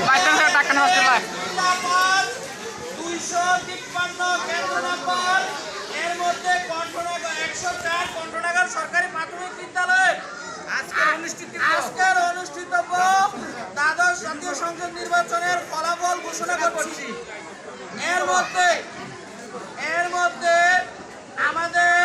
বাইশ টাকা নেওয়া হচ্ছে ভাই জিন্দাবাদ দুইশো তিপ্পান্ন কেন্দ্র নম্বর এর মধ্যে কণ্ঠনগর একশো চার কণ্ঠনগর সরকারি প্রাথমিক বিদ্যালয়ে আজকের অনুষ্ঠিত আজকের অনুষ্ঠিতব্য দ্বাদশ জাতীয় সংসদ নির্বাচনের ফলাফল ঘোষণা করছি এর মধ্যে এর মধ্যে আমাদের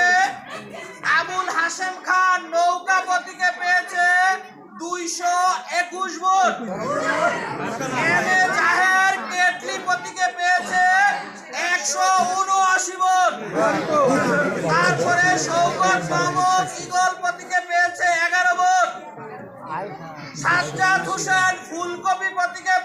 হাশেম খান নৌকা প্রতীকে পেয়েছে দুইশো একুশ ভোট এম জাহের কেটলি প্রতীকে পেয়েছে একশো উনআশি ভোট তারপরে সৌগত মাহমুদ ইগল প্রতীকে পেয়েছে এগারো ভোট সাজ্জাদ হোসেন ফুলকপি প্রতীকে